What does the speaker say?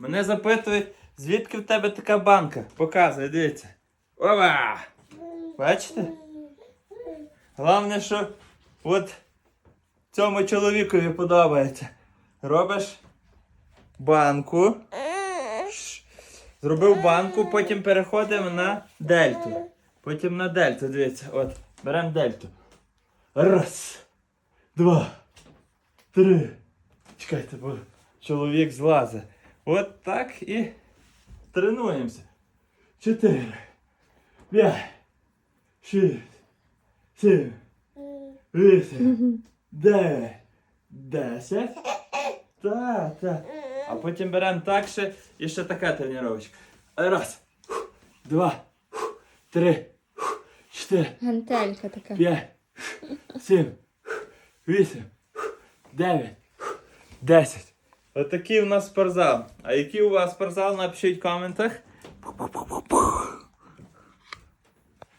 Мене запитують, звідки в тебе така банка? Показуй, дивіться. Ова! Бачите? Головне, що от цьому чоловікові подобається. Робиш банку. Зробив банку, потім переходимо на дельту. Потім на дельту, дивіться, от, беремо дельту. Раз, два, три. Чекайте, бо чоловік злазить. От так і тренуємося. Чотири, п'ять, шість, сім, вісім, дев'ять, десять. Так, так. А потім беремо так ще і ще така тренування. Раз, два, три, чотири. Гантелька така. П'ять, сім, вісім, дев'ять, десять. Отакий у нас спортзал. А який у вас спортзал, напишіть в коментах.